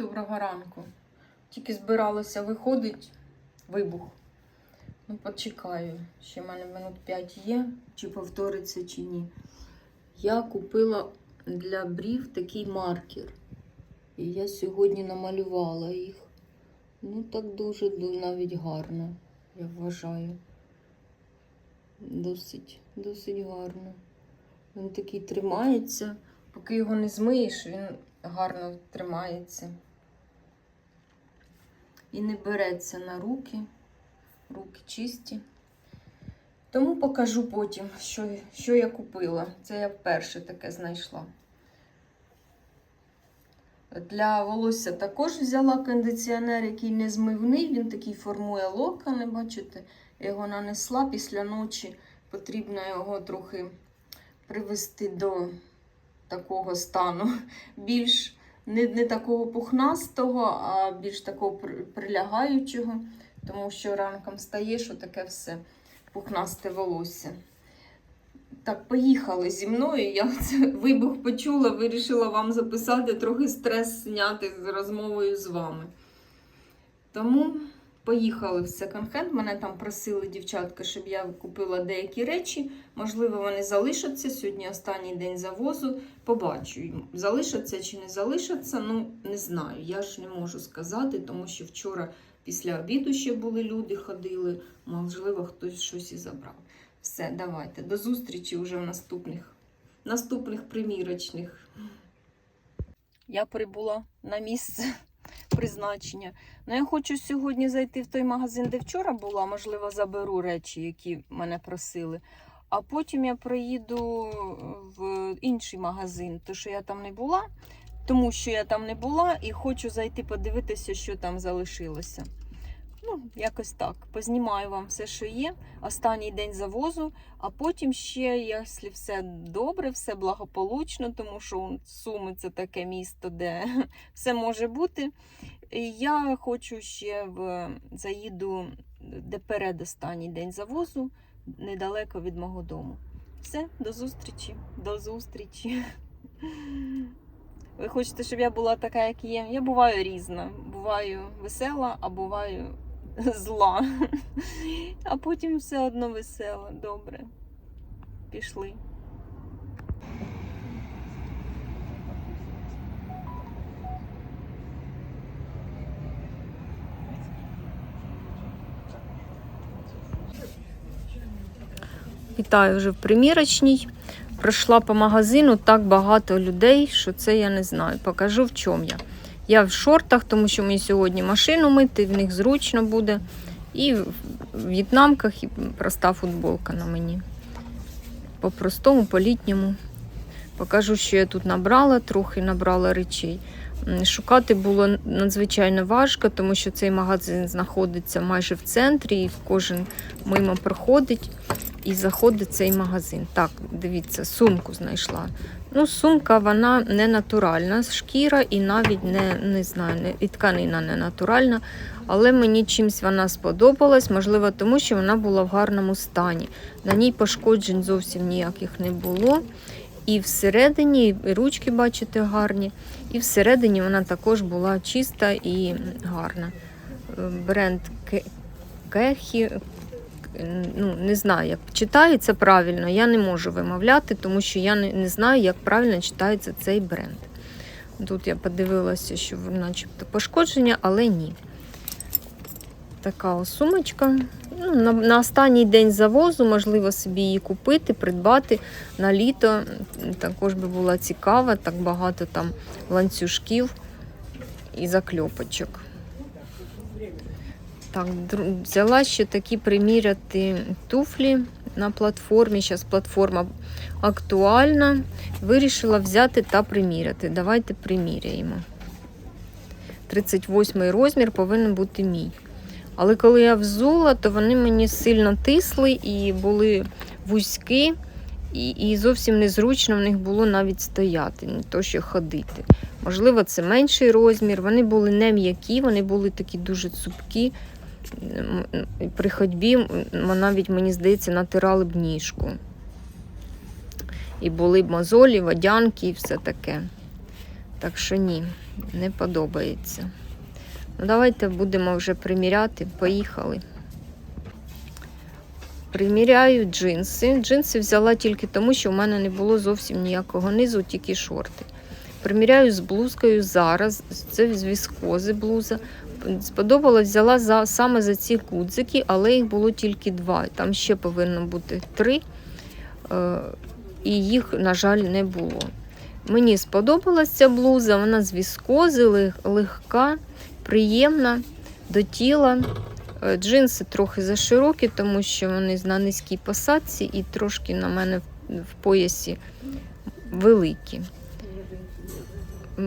Доброго ранку. Тільки збиралася виходить вибух. Ну, почекаю. Ще в мене минут 5 є, чи повториться, чи ні. Я купила для брів такий маркер. І я сьогодні намалювала їх. Ну, так дуже навіть гарно, я вважаю. Досить, досить гарно. Він такий тримається. Поки його не змиєш, він гарно тримається. І не береться на руки. Руки чисті. Тому покажу потім, що, що я купила. Це я вперше таке знайшла. Для волосся також взяла кондиціонер, який не змивний. Він такий формує локони, бачите? Його нанесла після ночі. Потрібно його трохи привести до такого стану. Більш не, не такого пухнастого, а більш такого прилягаючого. Тому що ранком стаєш, отаке все пухнасте волосся. Так, поїхали зі мною. Я вибух почула, вирішила вам записати, трохи стрес зняти з розмовою з вами. Тому поїхали в секонд-хенд. Мене там просили дівчатка, щоб я купила деякі речі. Можливо, вони залишаться. Сьогодні останній день завозу. Побачу, залишаться чи не залишаться. Ну, не знаю. Я ж не можу сказати, тому що вчора після обіду ще були люди, ходили. Можливо, хтось щось і забрав. Все, давайте. До зустрічі вже в наступних, наступних примірочних. Я прибула на місце призначення. Ну, я хочу сьогодні зайти в той магазин, де вчора була. Можливо, заберу речі, які мене просили. А потім я приїду в інший магазин, тому що я там не була, тому що я там не була і хочу зайти подивитися, що там залишилося. Ну, якось так. Познімаю вам все, що є. Останній день завозу, а потім ще, якщо все добре, все благополучно, тому що Суми це таке місто, де все може бути. І Я хочу ще в заїду, де передостанній день завозу, недалеко від мого дому. Все, до зустрічі. До зустрічі. Ви хочете, щоб я була така, як є? Я буваю різна. Буваю весела, а буваю зла. А потім все одно весела. Добре. Пішли. Вітаю вже в примірочній. Пройшла по магазину так багато людей, що це я не знаю. Покажу в чому я. Я в шортах, тому що мені сьогодні машину мити, в них зручно буде. І в в'єтнамках і проста футболка на мені. По-простому, по-літньому. Покажу, що я тут набрала, трохи набрала речей. Шукати було надзвичайно важко, тому що цей магазин знаходиться майже в центрі, і кожен мимо проходить і заходить цей магазин. Так, дивіться, сумку знайшла. Ну, сумка вона не натуральна, шкіра і навіть не, не знаю, не, і тканина не натуральна. Але мені чимсь вона сподобалась, можливо, тому що вона була в гарному стані. На ній пошкоджень зовсім ніяких не було. І всередині, і ручки, бачите, гарні. І всередині вона також була чиста і гарна. Бренд Кехі, ну, не знаю, як читається правильно, я не можу вимовляти, тому що я не, знаю, як правильно читається цей бренд. Тут я подивилася, що начебто пошкодження, але ні. Така сумочка. Ну, на, на останній день завозу, можливо, собі її купити, придбати на літо. Також би була цікава, так багато там ланцюжків і закльопочок. Так, взяла ще такі приміряти туфлі на платформі. Зараз платформа актуальна. Вирішила взяти та приміряти. Давайте приміряємо. 38 розмір повинен бути мій. Але коли я взула, то вони мені сильно тисли і були вузькі, і, і зовсім незручно в них було навіть стояти, не то що ходити. Можливо, це менший розмір. Вони були не м'які, вони були такі дуже цупкі. При ходьбі навіть, мені здається, натирали б ніжку. І були б мозолі, водянки і все таке. Так що ні, не подобається. Ну, давайте будемо вже приміряти. Поїхали. Приміряю джинси. Джинси взяла тільки тому, що в мене не було зовсім ніякого низу, тільки шорти. Приміряю з блузкою зараз. Це з віскози блуза. Сподобалось, взяла за, саме за ці гудзики, але їх було тільки два. Там ще повинно бути три, е, і їх, на жаль, не було. Мені сподобалась ця блуза, вона з віскози, лег- легка, приємна до тіла. Е, Джинси трохи заширокі, тому що вони на низькій посадці і трошки на мене в поясі великі.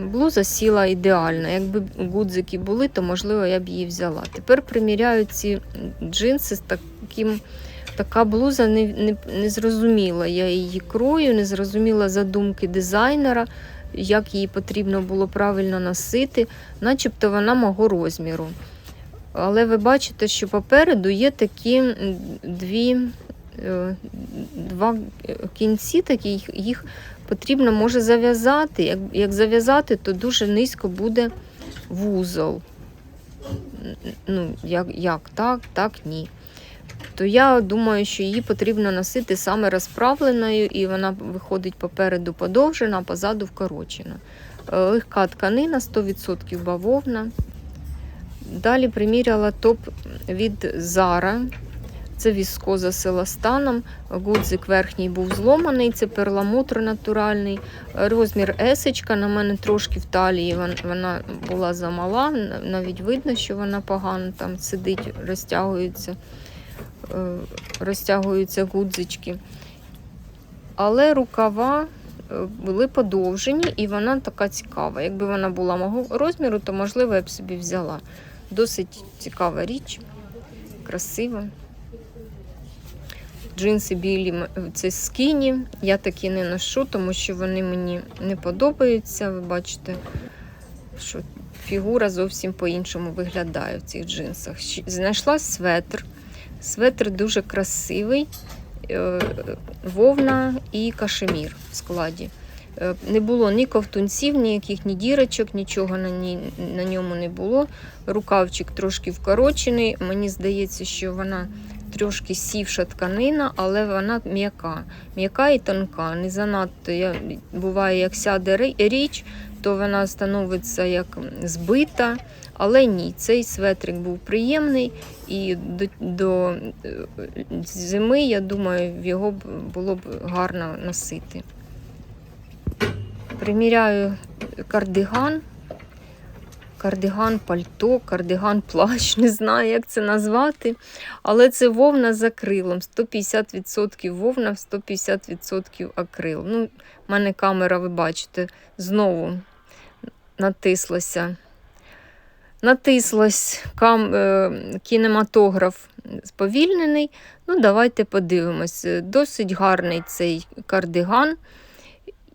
Блуза сіла ідеально. Якби гудзики були, то можливо я б її взяла. Тепер приміряю ці джинси з таким. Така блуза не, не, не зрозуміла. Я її крою, не зрозуміла задумки дизайнера, як її потрібно було правильно носити, начебто вона мого розміру. Але ви бачите, що попереду є такі дві, е, два кінці, такі, їх- їх потрібно може зав'язати. Як, як зав'язати, то дуже низько буде вузол. Ну, як, як так, так, ні. То я думаю, що її потрібно носити саме розправленою, і вона виходить попереду подовжена, а позаду вкорочена. Е, Легка тканина, 100% бавовна. Далі приміряла топ від Zara. Це віскоза з еластаном. Гудзик верхній був зломаний, це перламутр натуральний. Розмір есечка на мене трошки в талії. Вона була замала. Навіть видно, що вона погано там сидить, розтягується, е, розтягуються гудзички. Але рукава е, були подовжені, і вона така цікава. Якби вона була мого розміру, то можливо я б собі взяла. Досить цікава річ, красива. Джинси білі це скіні. Я такі не ношу, тому що вони мені не подобаються. Ви бачите, що фігура зовсім по-іншому виглядає в цих джинсах. Знайшла светр. Светр дуже красивий, е, вовна і кашемір в складі. Е, Не було ні ковтунців, ніяких ні дірочок, нічого на, ній, на ньому не було. Рукавчик трошки вкорочений. Мені здається, що вона трошки сівша тканина, але вона м'яка. М'яка і тонка. Не занадто я, буває, як сяде річ, то вона становиться як збита. Але ні, цей светрик був приємний, і до, до е, зими, я думаю, його було б гарно носити. Приміряю кардиган. Кардиган пальто, кардиган плащ, не знаю, як це назвати. Але це вовна з акрилом. 150% вовна, 150% акрил. Ну, в мене камера, ви бачите, знову натислася. Натислась кам, е, кінематограф сповільнений. Ну, давайте подивимось. Досить гарний цей кардиган,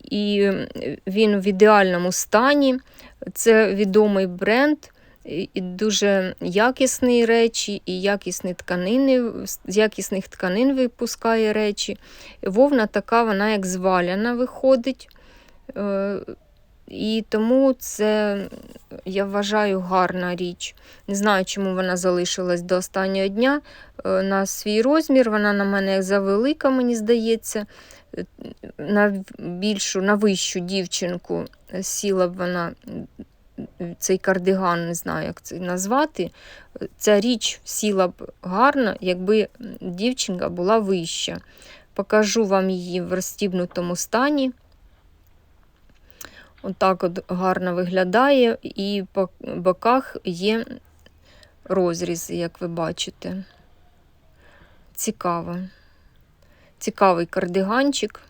і він в ідеальному стані. Це відомий бренд, і дуже якісні речі, і якісні тканини, з якісних тканин випускає речі. Вовна така, вона як зваляна виходить. Е, І тому це, я вважаю, гарна річ. Не знаю, чому вона залишилась до останнього дня. Е, На свій розмір вона на мене завелика, мені здається. На більшу, на вищу дівчинку сіла б вона цей кардиган, не знаю, як це назвати. Ця річ сіла б гарно, якби дівчинка була вища. Покажу вам її в розстібнутому стані. Отак от гарно виглядає, і по боках є розрізи, як ви бачите. Цікаво. Цікавий кардиганчик.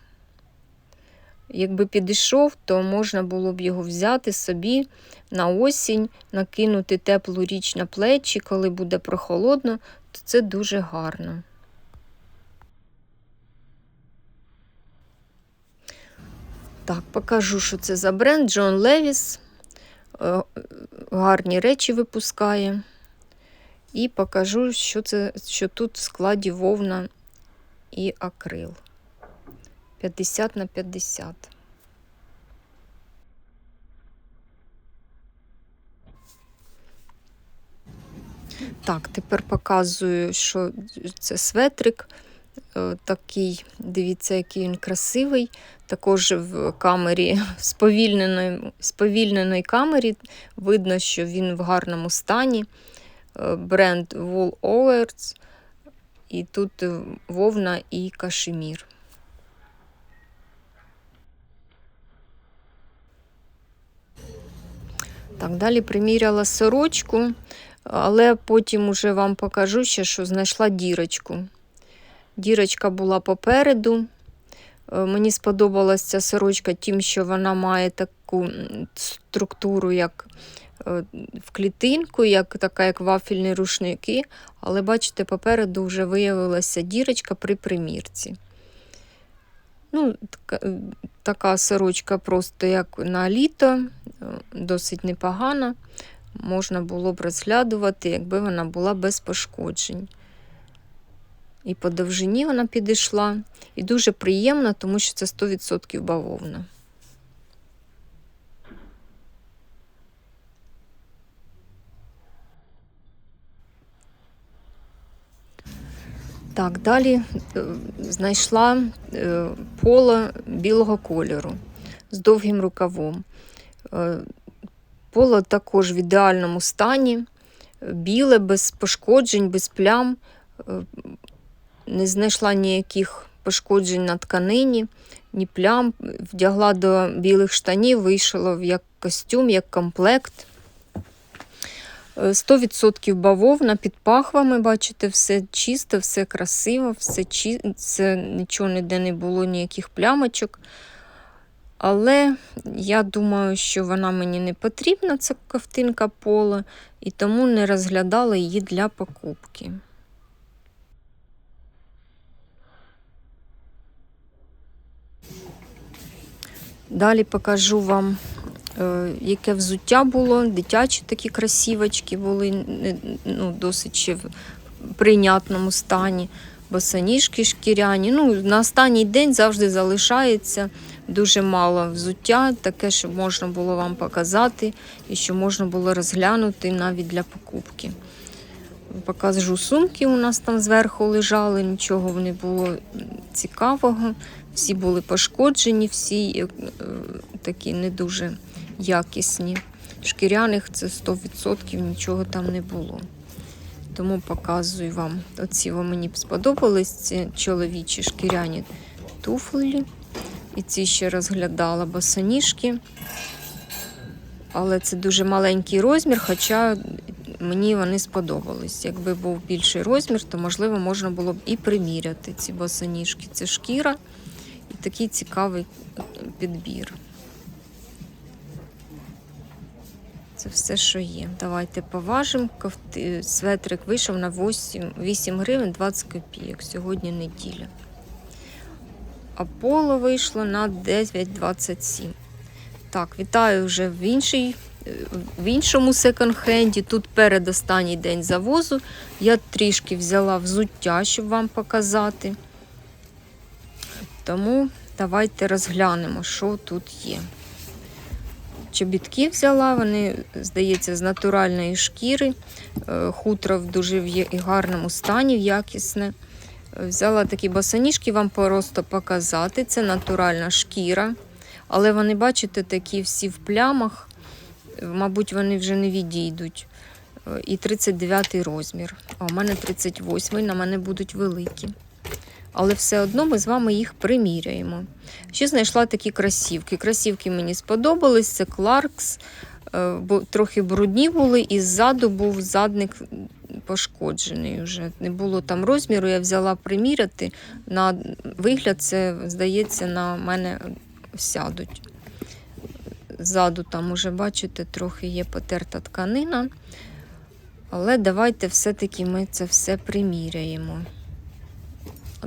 Якби підійшов, то можна було б його взяти собі на осінь, накинути теплу річ на плечі, коли буде прохолодно, то це дуже гарно. Так, покажу, що це за бренд Джон Левіс. Е, Гарні речі випускає. І покажу, що, це, що тут в складі вовна і акрил 50 на 50. Так, тепер показую, що це светрик. Е, такий, дивіться, який він красивий. Також в камері, в сповільненої, сповільненої камері видно, що він в гарному стані. Е, бренд Wool Owards і тут е, вовна і кашемір. Так, далі приміряла сорочку, але потім уже вам покажу ще, що знайшла дірочку. Дірочка була попереду. Е, Мені сподобалася ця сорочка тим, що вона має таку структуру, як в клітинку, як така, як вафельні рушники. Але бачите, попереду вже виявилася дірочка при примірці. Ну, така, е, така сорочка просто як на літо, е, досить непогана. Можна було б розглядувати, якби вона була без пошкоджень. І по довжині вона підійшла. І дуже приємна, тому що це 100% бавовна. Так, далі е, знайшла е, поло білого кольору з довгим рукавом. Е, Поло також в ідеальному стані, біле, без пошкоджень, без плям. Не знайшла ніяких пошкоджень на тканині, ні плям. Вдягла до білих штанів, вийшла як костюм, як комплект. Е, 100% бавовна під пахвами, бачите, все чисто, все красиво, все чи... це нічого ніде не було, ніяких плямочок. Але я думаю, що вона мені не потрібна, ця ковтинка пола, і тому не розглядала її для покупки. Далі покажу вам, яке взуття було. Дитячі такі красівочки були ну, досить ще в прийнятному стані. Босоніжки шкіряні. Ну, на останній день завжди залишається дуже мало взуття, таке, щоб можна було вам показати і що можна було розглянути навіть для покупки. Покажу сумки, у нас там зверху лежали, нічого не було цікавого. Всі були пошкоджені, всі е, е, такі не дуже якісні. Шкіряних це 100% нічого там не було. Тому показую вам. Оці во мені сподобались ці чоловічі шкіряні туфлі. І ці ще розглядала босоніжки. Але це дуже маленький розмір, хоча мені вони сподобались. Якби був більший розмір, то можливо можна було б і приміряти ці босоніжки. Це шкіра і такий цікавий підбір. Це все, що є. Давайте поважимо. Светрик вийшов на 8, 8 гривень 20 копійок. Сьогодні неділя. А поло вийшло на 9,27. Так, вітаю вже в, іншій, е, в іншому секонд-хенді. Тут передостанній день завозу. Я трішки взяла взуття, щоб вам показати. Тому давайте розглянемо, що тут є. Чобітки взяла, вони, здається, з натуральної шкіри. Е, Хутро в дуже гарному стані, якісне. Е, Взяла такі босоніжки, вам просто показати. Це натуральна шкіра. Але вони, бачите, такі всі в плямах. Е, Мабуть, вони вже не відійдуть. І 39 розмір. А у мене 38, на мене будуть великі. Але все одно ми з вами їх приміряємо. Ще знайшла такі красівки. Красівки мені сподобались. Це Clarks, е, бо трохи брудні були, і ззаду був задник пошкоджений вже. Не було там розміру, я взяла приміряти. На вигляд, це, здається, на мене сядуть. Ззаду там уже, бачите, трохи є потерта тканина. Але давайте все-таки ми це все приміряємо.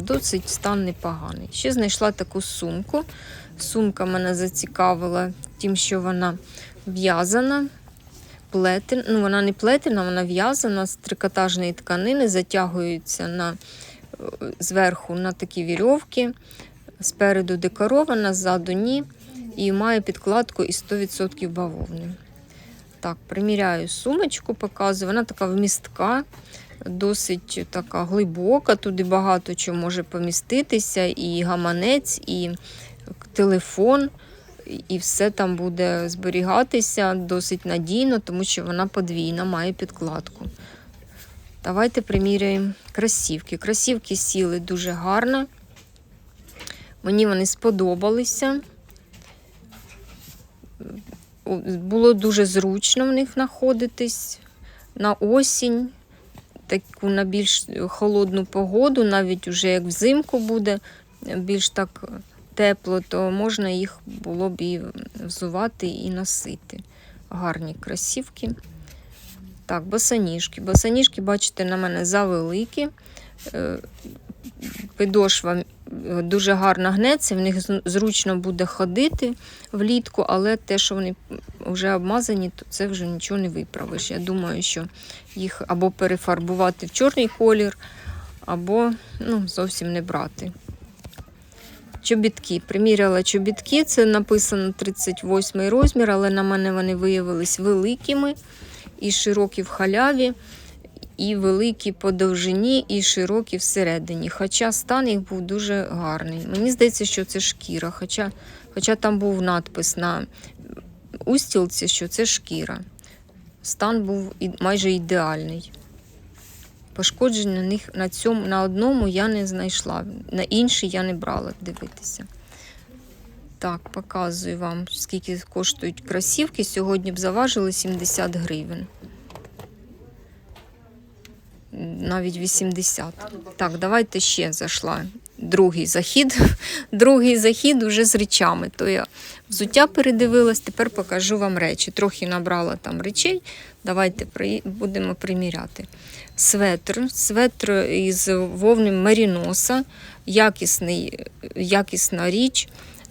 Досить стан непоганий. Ще знайшла таку сумку. Сумка мене зацікавила тим, що вона в'язана, плетена. Ну, вона не плетена, вона в'язана з трикотажної тканини, затягується на, е, зверху на такі вірьовки. Спереду декорована, ззаду ні. І має підкладку із 100% бавовни. Так, приміряю сумочку, показую. Вона така вмістка, досить така глибока. Туди багато чого може поміститися, і гаманець, і телефон, і все там буде зберігатися досить надійно, тому що вона подвійна, має підкладку. Давайте приміряємо кросівки. Кросівки сіли дуже гарно. Мені вони сподобалися. Було дуже зручно в них знаходитись на осінь, таку на більш холодну погоду, навіть уже як взимку буде більш так тепло, то можна їх було б і взувати і носити. Гарні кросівки. Так, босоніжки. Босоніжки, бачите, на мене завеликі. Підошва е, дуже гарно гнеться, в них зручно буде ходити влітку, але те, що вони вже обмазані, то це вже нічого не виправиш. Я думаю, що їх або перефарбувати в чорний колір, або ну, зовсім не брати. Чобітки. Приміряла чобітки, це написано 38 розмір, але на мене вони виявились великими і широкі в халяві, і великі по довжині, і широкі всередині. Хоча стан їх був дуже гарний. Мені здається, що це шкіра, хоча, хоча там був надпис на устілці, що це шкіра. Стан був майже ідеальний. Пошкоджень на них на цьому на одному я не знайшла, на інший я не брала дивитися. Так, показую вам, скільки коштують кросівки. Сьогодні б заважили 70 гривень. Навіть 80. Так, давайте ще зайшла. Другий захід. Другий захід уже з речами. То я взуття передивилась, тепер покажу вам речі. Трохи набрала там речей. Давайте будемо приміряти. Светр. Светр із вовни Маріноса. Якісний, якісна річ.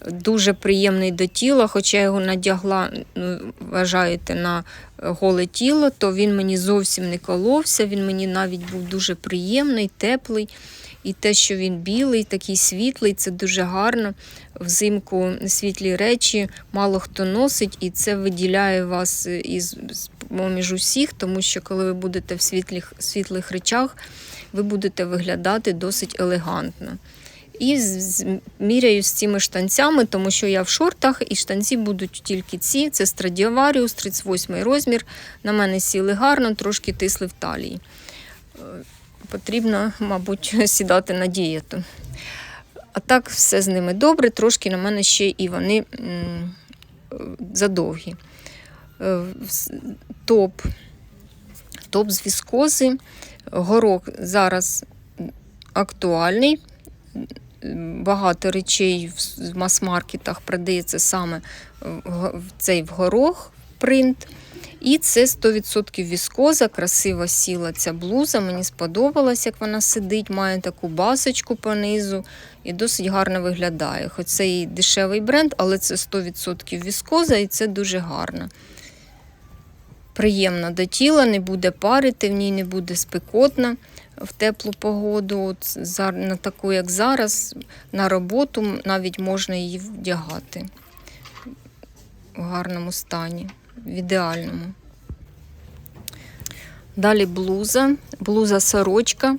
Дуже приємний до тіла, хоча я його надягла, ну, вважаєте, на голе тіло, то він мені зовсім не коловся, він мені навіть був дуже приємний, теплий. І те, що він білий, такий світлий, це дуже гарно. Взимку світлі речі мало хто носить, і це виділяє вас із поміж усіх, тому що коли ви будете в світлих, світлих речах, ви будете виглядати досить елегантно. І міряю з цими штанцями, тому що я в шортах, і штанці будуть тільки ці. Це Stradivarius, 38 розмір. На мене сіли гарно, трошки тисли в талії. Е, Потрібно, мабуть, сідати на дієту. А так все з ними добре, трошки на мене ще і вони е, задовгі. Е, Топ. Топ з віскози. Горох зараз актуальний. Багато речей в мас-маркетах продається саме в цей в горох принт. І це 100% віскоза, красиво сіла ця блуза. Мені сподобалось, як вона сидить, має таку басочку по низу і досить гарно виглядає. Хоч це і дешевий бренд, але це 100% віскоза і це дуже гарно. Приємна до тіла, не буде парити, в ній не буде спекотна в теплу погоду. На таку, як зараз, на роботу навіть можна її вдягати в гарному стані, в ідеальному. Далі блуза, блуза сорочка.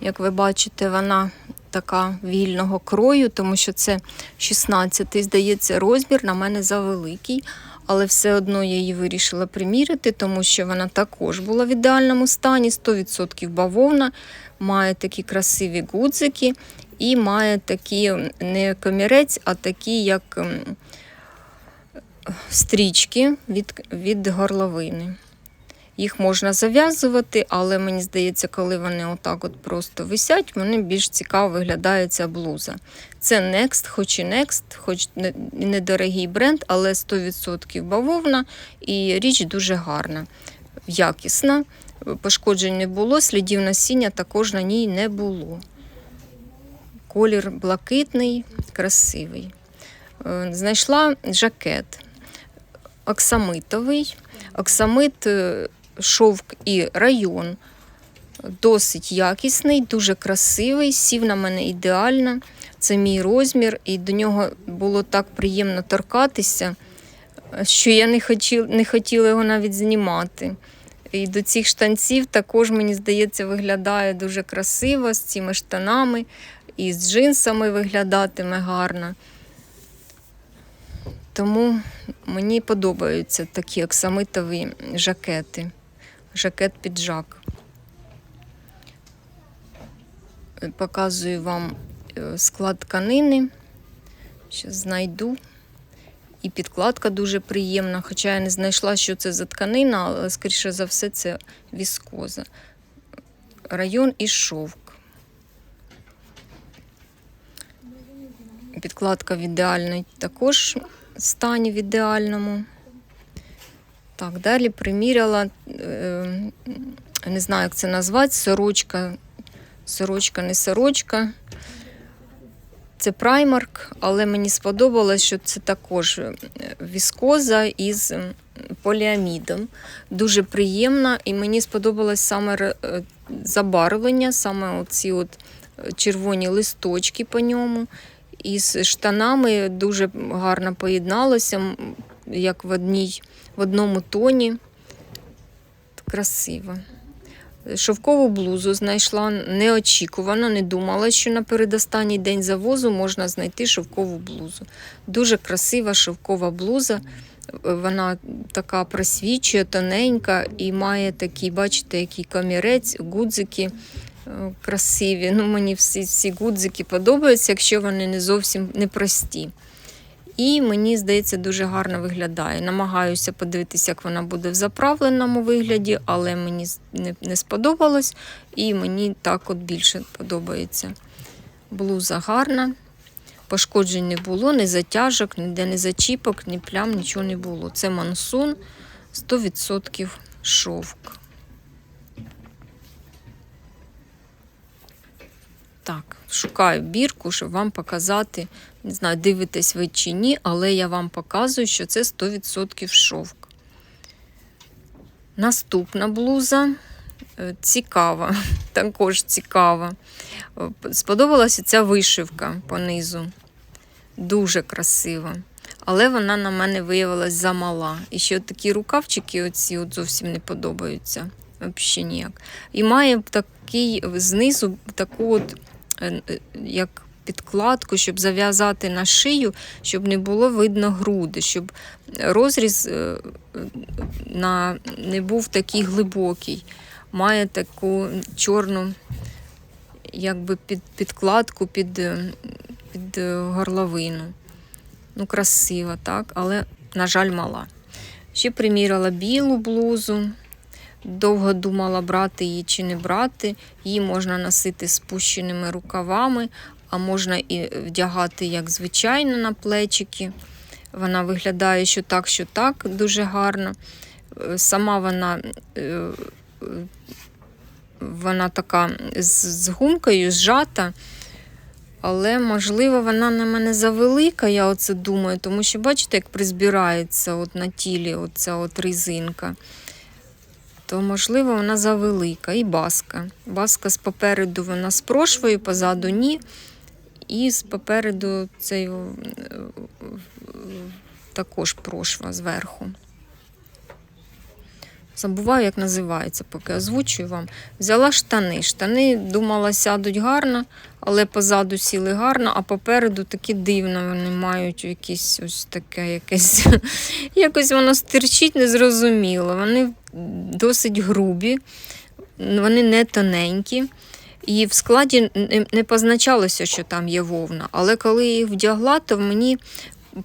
Як ви бачите, вона така вільного крою, тому що це 16, здається, розмір на мене завеликий. Але все одно я її вирішила приміряти, тому що вона також була в ідеальному стані, 100% бавовна, має такі красиві гудзики і має такі не комірець, а такі, як стрічки від, від горловини. Їх можна зав'язувати, але мені здається, коли вони отак от просто висять, вони більш цікаво виглядає ця блуза. Це Next, хоч і Next, хоч і недорогий бренд, але 100% бавовна і річ дуже гарна, якісна. Пошкоджень не було, слідів насіння також на ній не було. Колір блакитний, красивий. Е, Знайшла жакет оксамитовий. Оксамит, е, шовк і район. Досить якісний, дуже красивий, сів на мене ідеально. Це мій розмір, і до нього було так приємно торкатися. що я не, хотіла, не хотіла його навіть знімати. І до цих штанців також, мені здається, виглядає дуже красиво з цими штанами і з джинсами виглядатиме гарно. Тому мені подобаються такі оксамитові жакети. Жакет-піджак. Показую вам е, склад тканини. Щас знайду. І підкладка дуже приємна, хоча я не знайшла, що це за тканина, але, скоріше за все, це віскоза. Район і шовк. Підкладка в ідеальній також стані в ідеальному. Так, далі приміряла, е, не знаю, як це назвати, сорочка, сорочка, не сорочка. Це праймарк, але мені сподобалось, що це також е, віскоза із поліамідом. Дуже приємна, і мені сподобалось саме е, забарвлення, саме оці от е, червоні листочки по ньому. І з штанами дуже гарно поєдналося, як в, одній, в одному тоні. Красиво. Шовкову блузу знайшла неочікувано, не думала, що на передостанній день завозу можна знайти шовкову блузу. Дуже красива шовкова блуза. Вона така просвічує, тоненька і має такий, бачите, який комірець, гудзики е, красиві. Ну, мені всі, всі гудзики подобаються, якщо вони не зовсім непрості. І мені здається, дуже гарно виглядає. Намагаюся подивитися, як вона буде в заправленому вигляді, але мені не, сподобалось, і мені так от більше подобається. Блуза гарна, пошкоджень не було, ні затяжок, ніде не зачіпок, ні плям, нічого не було. Це мансун 100% шовк. Так, шукаю бірку, щоб вам показати. Не знаю, дивитесь ви чи ні, але я вам показую, що це 100% шовк. Наступна блуза е, цікава, також цікава. Е, Сподобалася ця вишивка по низу. Дуже красива. Але вона на мене виявилась замала. І ще от такі рукавчики оці от зовсім не подобаються. Взагалі ніяк. І має такий знизу таку от, е, як підкладку, щоб зав'язати на шию, щоб не було видно груди, щоб розріз е, на, не був такий глибокий. Має таку чорну якби під, підкладку під, е, під е, горловину. Ну, красива, так, але, на жаль, мала. Ще приміряла білу блузу. Довго думала, брати її чи не брати. Її можна носити спущеними рукавами, а можна і вдягати як звичайно на плечики. Вона виглядає що так, що так, дуже гарно. Е, Сама вона, е, вона така з, гумкою, зжата. Але, можливо, вона на мене завелика, я оце думаю, тому що бачите, як призбирається от на тілі оця от резинка. То, можливо, вона завелика. І баска. Баска з попереду вона з прошвою, позаду ні. І попереду цей також прошва зверху. Забуваю, як називається, поки озвучую вам. Взяла штани. Штани думала, сядуть гарно, але позаду сіли гарно, а попереду такі дивно вони мають якісь ось таке якесь. Якось воно стирчить незрозуміло. Вони досить грубі, вони не тоненькі. І в складі не- позначалося, що там є вовна. Але коли я їх вдягла, то мені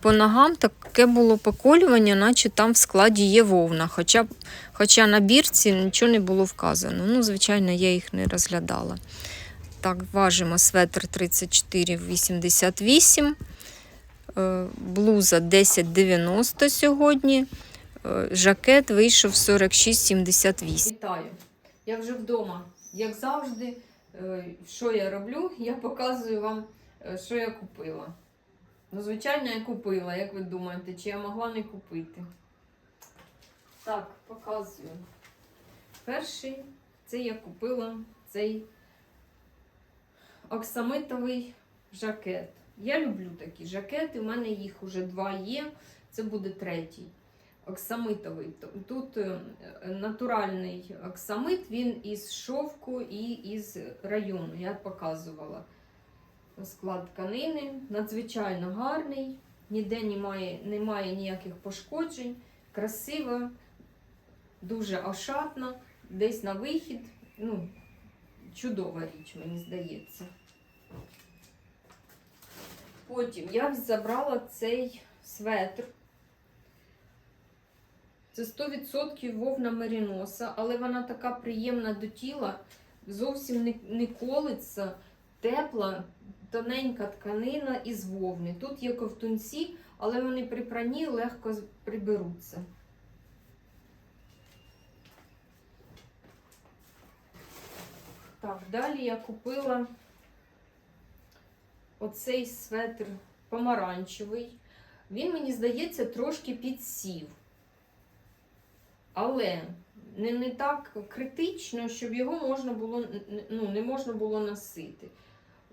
по ногам таке було поколювання, наче там в складі є вовна. Хоча, хоча на бірці нічого не було вказано. Ну, звичайно, я їх не розглядала. Так, важимо светр 34,88, е, блуза 10,90 сьогодні. е, Жакет вийшов 46,78. Вітаю! Я вже вдома. Як завжди, що я роблю, я показую вам, е, що я купила. Ну, звичайно, я купила, як ви думаєте, чи я могла не купити? Так, показую. Перший, це я купила цей оксамитовий жакет. Я люблю такі жакети, у мене їх уже два є, це буде третій. Оксамитовий. Тут е, натуральний оксамит, він із шовку і із району. Я показувала склад тканини. Надзвичайно гарний, ніде немає, немає ніяких пошкоджень, красиво, дуже ошатно, десь на вихід. Ну, чудова річ, мені здається. Потім я забрала цей светр. Це 100% вовна меріноса, але вона така приємна до тіла, зовсім не, не колиться, тепла, тоненька тканина із вовни. Тут є ковтунці, але вони при пранні легко приберуться. Так, далі я купила оцей светр помаранчевий. Він, мені здається, трошки підсів. Але не, не так критично, щоб його можна було, ну, не можна було носити.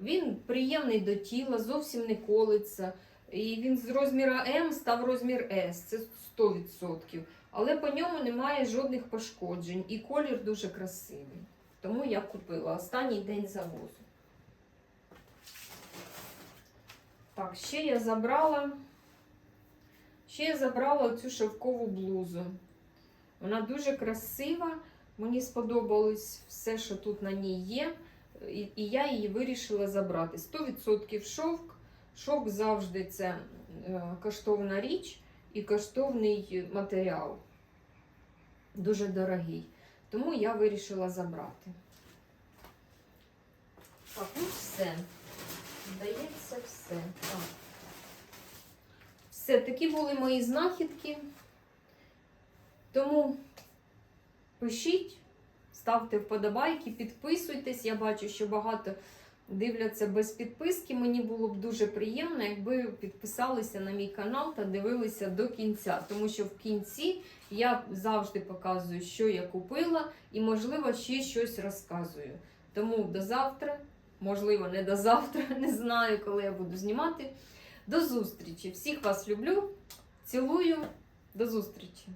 Він приємний до тіла, зовсім не колиться. І він з розміра М став розмір С, це 100%. Але по ньому немає жодних пошкоджень і колір дуже красивий. Тому я купила останній день завозу. Так, ще я забрала. Ще я забрала цю шовкову блузу. Вона дуже красива. Мені сподобалось все, що тут на ній є. І, я її вирішила забрати. 100% шовк. Шовк завжди це е, коштовна річ і коштовний матеріал. Дуже дорогий. Тому я вирішила забрати. Так, ну все. Здається, все. Так. Все, такі були мої знахідки. Тому пишіть, ставте вподобайки, підписуйтесь. Я бачу, що багато дивляться без підписки. Мені було б дуже приємно, якби підписалися на мій канал та дивилися до кінця. Тому що в кінці я завжди показую, що я купила, і, можливо, ще щось розказую. Тому до завтра, можливо, не до завтра, не знаю, коли я буду знімати. До зустрічі! Всіх вас люблю, цілую, до зустрічі!